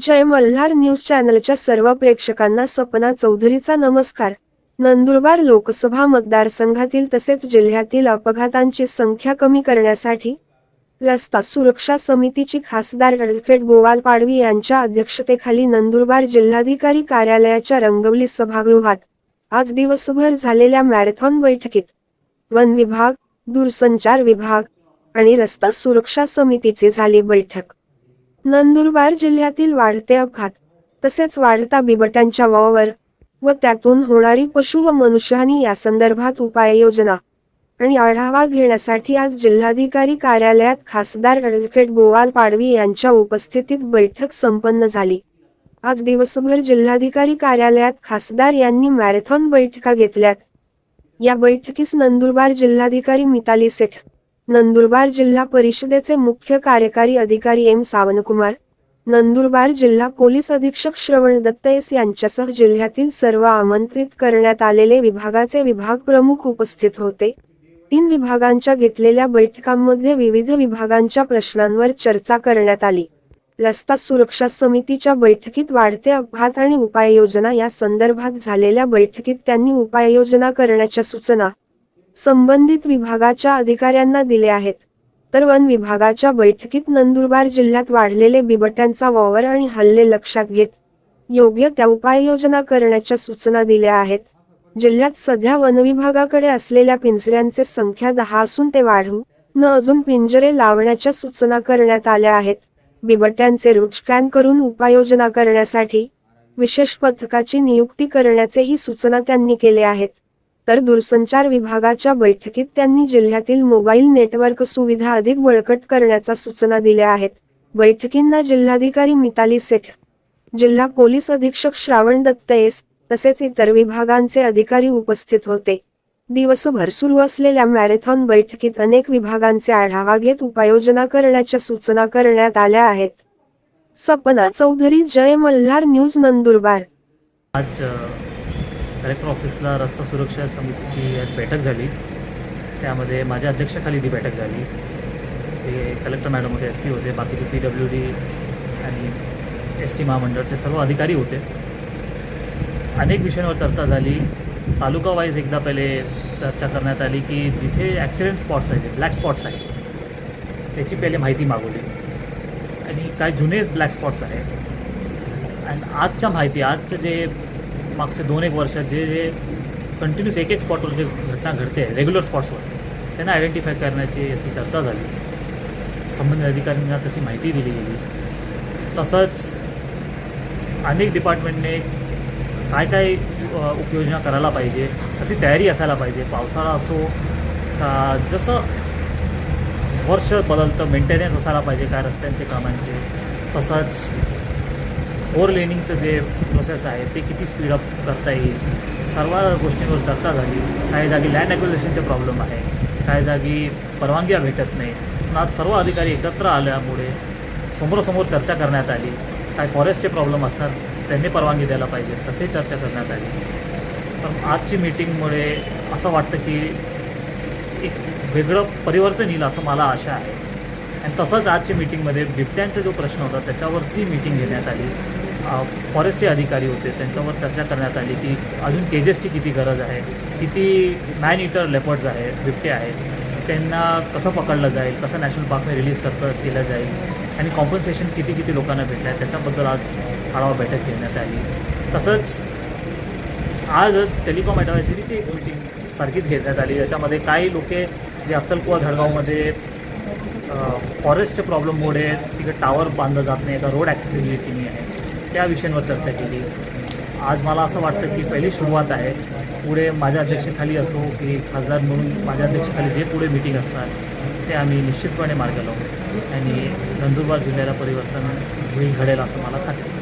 जय Malhar news चॅनलच्या सर्व प्रेक्षकांना सपना चौधरीचा नमस्कार. नंदुरबार लोकसभा मतदारसंघातील तसेच जिल्ह्यातील अपघातांची संख्या कमी करण्यासाठी रस्ता सुरक्षा समितीची खासदार ॲडव्होकेट गोवाल पाडवी यांच्या अध्यक्षतेखाली नंदुरबार जिल्हाधिकारी कार्यालयाच्या रंगवली सभागृहात आज दिवसभर झालेल्या मॅरेथॉन बैठकीत वन विभाग दूरसंचार विभाग आणि रस्ता सुरक्षा समितीची झाली बैठक. नंदुरबार जिल्ह्यातील वाढते अपघात तसेच वाढता बिबट्यांच्या वावर व त्यातून होणारी पशु व मनुष्यहानी या संदर्भात उपाययोजना आणि आढावा घेण्यासाठी आज जिल्हाधिकारी कार्यालयात खासदार ॲडव्होकेट गोवाल पाडवी यांच्या उपस्थितीत बैठक संपन्न झाली. आज दिवसभर जिल्हाधिकारी कार्यालयात खासदार यांनी मॅरेथॉन बैठका घेतल्यात. या बैठकीस नंदुरबार जिल्हाधिकारी मिताली सेठ नंदुरबार जिल्हा परिषदेचे मुख्य कार्यकारी अधिकारी एम सावनकुमार नंदुरबार जिल्हा पोलीस अधीक्षक श्रवण दत्तयस यांच्यासह जिल्ह्यातील सर्व आमंत्रित करण्यात आलेले विभागाचे विभाग प्रमुख उपस्थित होते. तीन विभागांच्या घेतलेल्या बैठकांमध्ये विविध विभागांच्या प्रश्नांवर चर्चा करण्यात आली. रस्ता सुरक्षा समितीच्या बैठकीत वाढते अपघात आणि उपाययोजना या संदर्भात झालेल्या बैठकीत त्यांनी उपाययोजना करण्याच्या सूचना संबंधित विभागाच्या अधिकाऱ्यांना दिले आहेत. तर वन विभागाच्या बैठकीत नंदुरबार जिल्ह्यात वाढलेले बिबट्यांचा वावर आणि हल्ले लक्षात घेत योग्य त्या उपाययोजना करण्याच्या सूचना दिल्या आहेत. जिल्ह्यात सध्या वन विभागाकडे असलेल्या पिंजऱ्यांचे संख्या दहा असून ते वाढू न अजून पिंजरे लावण्याच्या सूचना करण्यात आल्या आहेत. बिबट्यांचे रूट स्कॅन करून उपाययोजना करण्यासाठी विशेष पथकाची नियुक्ती करण्याचेही सूचना त्यांनी केले आहेत. तर दूरसंचार विभागाच्या बैठकीत त्यांनी जिल्ह्यातील मोबाईल नेटवर्क सुविधा अधिक बळकट करण्याचा सूचना दिल्या आहेत. बैठकींना जिल्हाधिकारी मिताली सेठ जिल्हा पोलीस अधीक्षक श्रावण दत्तयस तसेच इतर विभागांचे अधिकारी उपस्थित होते. दिवसभर सुरू असलेल्या मॅरेथॉन बैठकीत अनेक विभागांचे आढावा घेत उपाययोजना करण्याच्या सूचना करण्यात आल्या आहेत. सपना चौधरी जय मल्हार न्यूज नंदुरबार. आज कलेक्टर ऑफिसला रस्ता सुरक्षा समितीची आज बैठक झाली. त्यामध्ये माझ्या अध्यक्षाखाली ती बैठक झाली. ते कलेक्टर मॅडम होते एस पी होते बाकीचे पी डब्ल्यू डी आणि एस टी महामंडळचे सर्व अधिकारी होते. अनेक विषयांवर चर्चा झाली. तालुका वाईज एकदा पहिले चर्चा करण्यात आली की जिथे ॲक्सिडेंट स्पॉट्स आहेत ब्लॅक स्पॉट्स आहेत त्याची पहिले माहिती मागवली. आणि काय जुने ब्लॅक स्पॉट्स आहेत. आणि आजच्या माहिती आजचं जे मागच्या दोन एक वर्षात जे जे कंटिन्यूस एक एक स्पॉटवर जे घटना घडते रेग्युलर स्पॉट्सवर त्यांना आयडेंटिफाय करण्याची अशी चर्चा झाली. संबंधित अधिकाऱ्यांना तशी माहिती दिली गेली. तसंच अनेक डिपार्टमेंटने काय काय उपयोजना करायला पाहिजे अशी तयारी असायला पाहिजे. पावसाळा असो का जसं वर्ष बदलतं मेंटेनन्स असायला पाहिजे काय रस्त्यांचे कामांचे तसंच फोर लेनिंगचं जे प्रोसेस आहे ते किती स्पीडअप करता येईल? सर्व गोष्टींवर चर्चा झाली. काही जागी लँड ॲक्विजिशनचे प्रॉब्लेम आहे. काही जागी परवानग्या भेटत नाही. पण आज सर्व अधिकारी एकत्र आल्यामुळे समोरासमोर चर्चा करण्यात आली. काय फॉरेस्टचे प्रॉब्लेम असणार त्यांनी परवानगी द्यायला पाहिजे. तसे चर्चा करण्यात आली. पण आजची मीटिंगमुळे असं वाटतं की एक वेगळं परिवर्तन येईल असं मला आशा आहे. आणि तसंच आजच्या मीटिंगमध्ये बिबट्यांचा जो प्रश्न होता त्याच्यावरती मीटिंग घेण्यात आली. फॉरेस्टचे अधिकारी होते. त्यांच्यावर चर्चा करण्यात आली की अजून केजेसची किती गरज आहे? किती मॅन इटर लेपर्ड्स आहेत बिबटे आहेत? त्यांना कसं पकडलं जाईल? कसं नॅशनल पार्कने रिलीज करता केलं जाईल? आणि कॉम्पन्सेशन किती किती लोकांना भेटलं आहे त्याच्याबद्दल आज आढावा बैठक घेण्यात आली. तसंच आजच टेलिकॉम ॲडवायझरीची एक मीटिंग सारखीच घेण्यात आली. ज्याच्यामध्ये काही लोक जे अक्कलकुवा धडगावमध्ये फॉरेस्टच्या प्रॉब्लेममुळे तिकडे टावर बांधलं जात नाही का रोड ॲक्सेसिबिलिटी नाही आहे. त्या विषयांवर चर्चा केली. आज मला असं वाटतं की पहिली सुरुवात आहे. पुढे माझ्या अध्यक्षतेखाली असो की खासदार म्हणून माझ्या अध्यक्षतेखाली जे पुढे मिटिंग असतात ते आम्ही निश्चितपणे मार्ग लावू. आणि नंदुरबार जिल्ह्याला परिवर्तन होईल घडेल असं मला खात्री